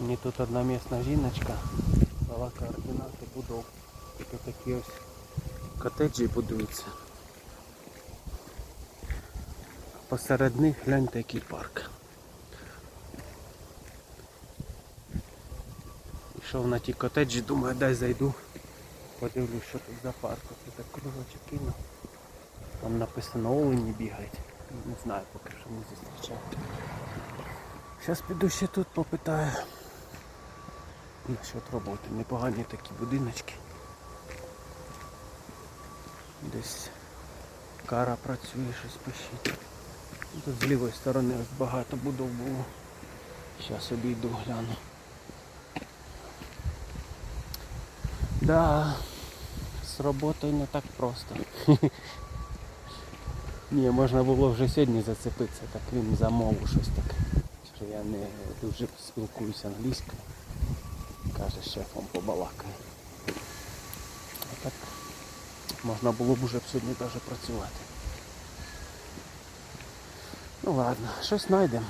Мені тут одна місна жіночка дала координати будов. Тут такі ось котеджі будуються. Посеред них гляньте який парк. Йшов на ті котеджі, думаю, дай зайду. Подивлюсь, що тут за парк. Ось так кружочок кинув. Там написано олені бігають. Не знаю, поки що не зустрічав. Зараз піду ще тут попитаю. Насчет роботи. Непогані такі будиночки. Десь кара працює, щось пишіть. Тут з лівої сторони багато будов було. Зараз обійду гляну. Да, з роботою не так просто. Ні, можна було вже сьогодні зацепитися, так він замовив щось таке. Що я не дуже спілкуюся англійською. Каже, з шефом побалакає. А так можна було б уже сьогодні навіть працювати. Ну ладно, щось знайдемо.